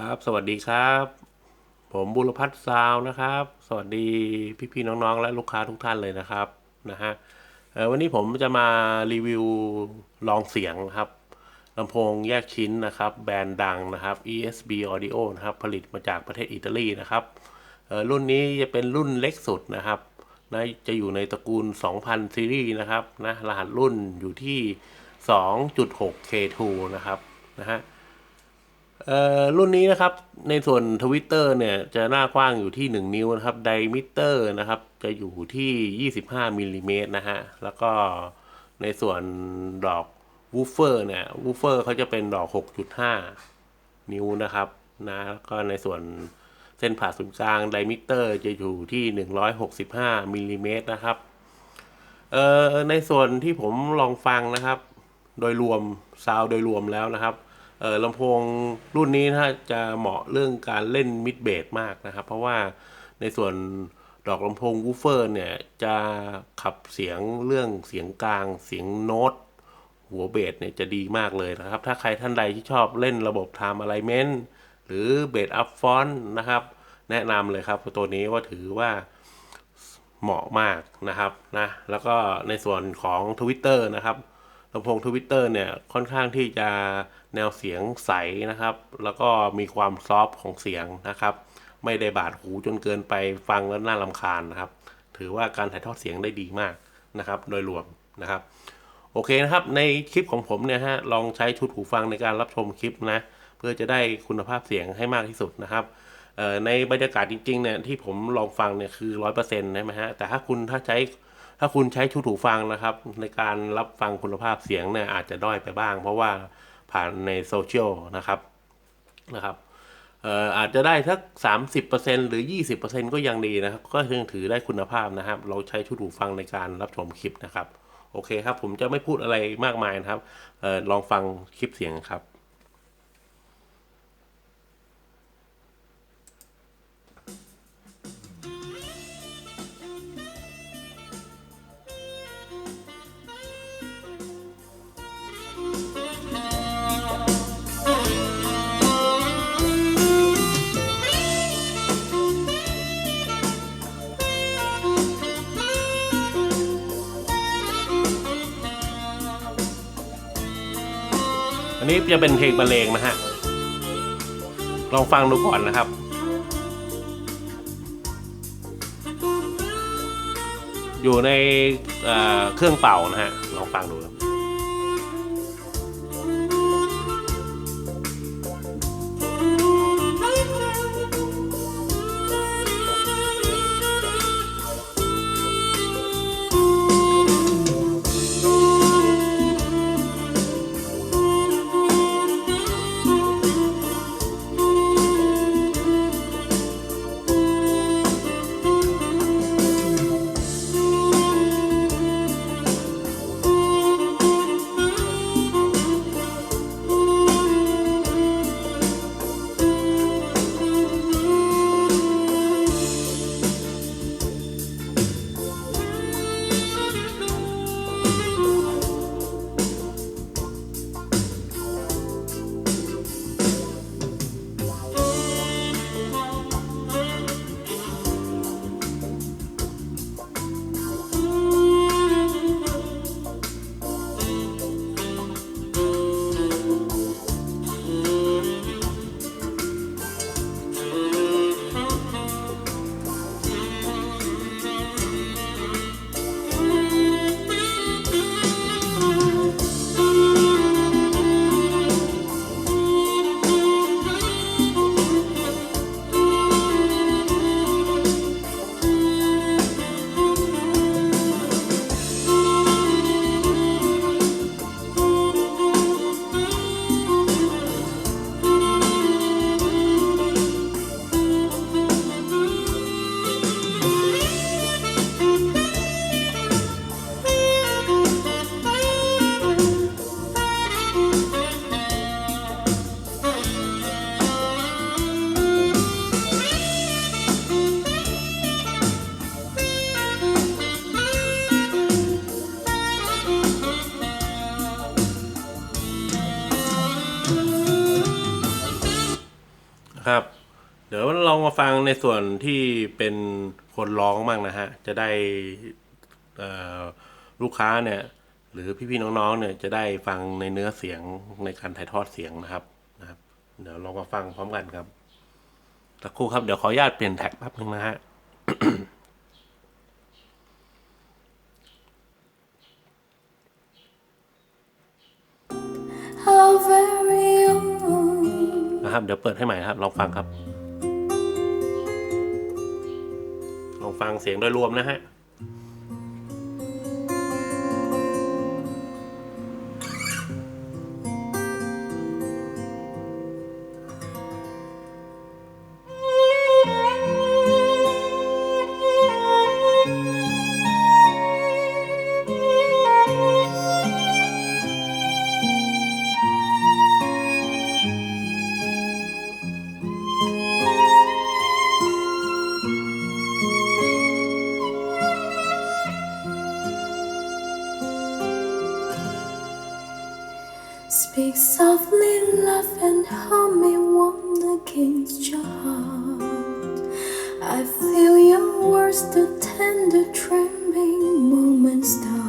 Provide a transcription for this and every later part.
ครับสวัสดีครับ ผมบุรพัฒน์ซาวนะครับ สวัสดีพี่ๆน้องๆ และลูกค้าทุกท่านเลยนะครับนะฮะวันนี้ผมจะมารีวิวลองเสียงครับลำโพงแยกชิ้นนะครับ แบรนด์ดังนะครับ ESB Audio นะครับ ผลิตมาจากประเทศอิตาลีนะครับรุ่นนี้จะเป็นรุ่นเล็กสุดนะครับนะจะอยู่ในตระกูล 2000 ซีรีส์นะครับนะรหัสรุ่นอยู่ที่ 2.6 K2 นะครับนะฮะ เอ่อรุ่นนี้นะครับในส่วนทวิตเตอร์เนี่ยจะหน้ากว้างอยู่ที่ 1 นิ้วนะครับไดมิเตอร์นะครับจะอยู่ที่ 25มิลลิเมตรนะฮะ แล้วก็ในส่วนดอกวูฟเฟอร์เนี่ยวูฟเฟอร์เขาจะเป็นดอก 6.5 นิ้วนะครับนะแล้วก็ในส่วนเส้นผ่าศูนย์กลางไดมิเตอร์จะอยู่ที่ 165มิลลิเมตรนะครับเอ่อในส่วนที่ผมลองฟังนะครับ โดยรวมซาวโดยรวมแล้วนะครับ ลำโพงรุ่นนี้นะจะเหมาะเรื่องการเล่นมิดเบสมากนะครับ เพราะว่าในส่วนดอกลำโพงวูเฟอร์เนี่ยจะขับเสียงเรื่องเสียงกลาง เสียงโน้ตหัวเบสเนี่ยจะดีมากเลยนะครับ ถ้าใครท่านใดที่ชอบเล่นระบบ Time Alignment หรือเบสอัพฟอนนะครับ แนะนำเลยครับตัวนี้ว่าถือว่าเหมาะมากนะครับนะแล้วก็ในส่วนของ Twitter นะครับ ลำโพง Twitter เนี่ยค่อนข้างที่จะแนวเสียงใสนะครับ แล้วก็มีความซอฟของเสียงนะครับ ไม่ได้บาดหูจนเกินไปฟังแล้วน่ารำคาญนะครับ ถือว่าการถ่ายทอดเสียงได้ดีมากนะครับ โดยรวมนะครับ โอเคนะครับในคลิปของผมเนี่ยฮะลองใช้ชุดหูฟังในการรับชมคลิปนะเพื่อจะได้คุณภาพเสียงให้มากที่สุดนะครับในบรรยากาศจริงๆเนี่ยที่ผมลองฟังเนี่ยคือร้อยเปอร์เซ็นต์ใช่ไหมฮะแต่ถ้าคุณถ้าใช้ ถ้าคุณใช้ชุดหูฟังนะครับ ในการรับฟังคุณภาพเสียงเนี่ยอาจจะด้อยไปบ้าง เพราะว่าผ่านในโซเชียลนะครับนะครับเอ่ออาจจะได้สักสามสิบเปอร์เซ็นหรือยี่สิบเปอร์เซ็นก็ยังดีนะครับ ก็ยังถือได้คุณภาพนะครับ เราใช้ชุดหูฟังในการรับชมคลิปนะครับ โอเคครับ ผมจะไม่พูดอะไรมากมายนะครับเออลองฟังคลิปเสียงครับ นี้จะเป็นเพลงบรรเลงนะฮะ ลองฟังดูก่อนนะครับอยู่ในเเครื่องเป่านะฮะ ลองฟังดูครับ ดี๋ยวลองมาฟังในส่วนที่เป็นคนร้องบ้างนะฮะ จะได้เอ่อลูกค้าเนี่ย หรือพี่ๆน้องๆเนี่ยจะได้ฟังในเนื้อเสียงในการถ่ายทอดเสียงนะครับนะครับ เดี๋ยวลองมาฟังพร้อมกันครับสักครู่ครับเดี๋ยวขออนุญาตเปลี่ยนแท็กแป๊บนึงนะฮะ How very own นะครับเดี๋ยวเปิดให้ใหม่นะครับลองฟังครับ ฟังเสียงโดยรวมนะฮะ Speak softly, love, and hold me warm against your heart. I feel your words, the tender, trembling moments start.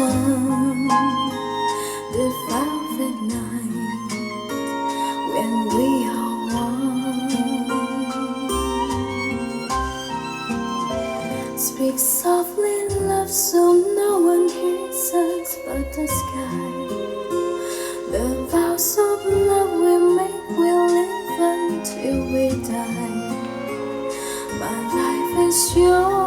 The sun, the velvet night when we are one. Speak softly, love, so no one hears us but the sky. The vows of love we make will live until we die. My life is yours,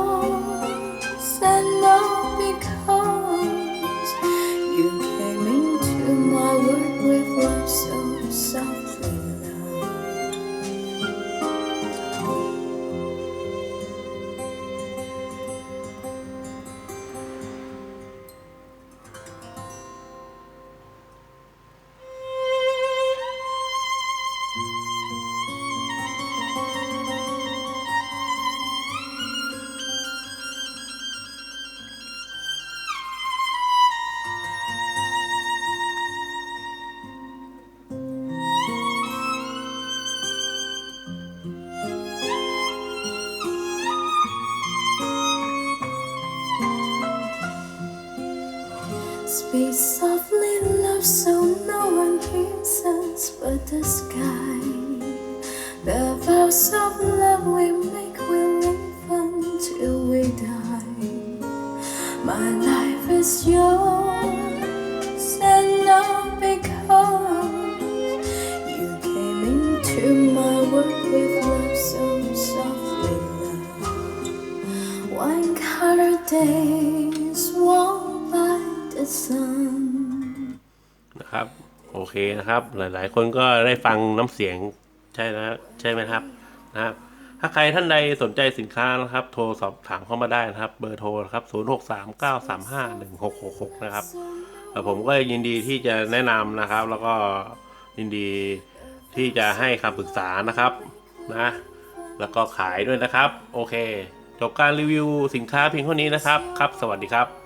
Speak softly, love, so no one us but the sky. The vows of love we make will live until we die. My life is yours, and all because you came into my world with love so softly, love. Wine colored days sun. นะครับ โอเคนะครับ หลาย ๆ คนก็ได้ฟังน้ำเสียงใช่นะใช่ไหมครับนะครับ ถ้าใครท่านใดสนใจสินค้านะครับ โทรสอบถามเข้ามาได้นะครับ เบอร์โทรครับ0 6 3 9 3 5 1 6 6 6 นะครับแต่ผมก็ยินดีที่จะแนะนำนะครับ แล้วก็ยินดีที่จะให้คำปรึกษานะครับนะ แล้วก็ขายด้วยนะครับ โอเค จบการรีวิวสินค้าเพียงเท่านี้นะครับ ครับ สวัสดีครับ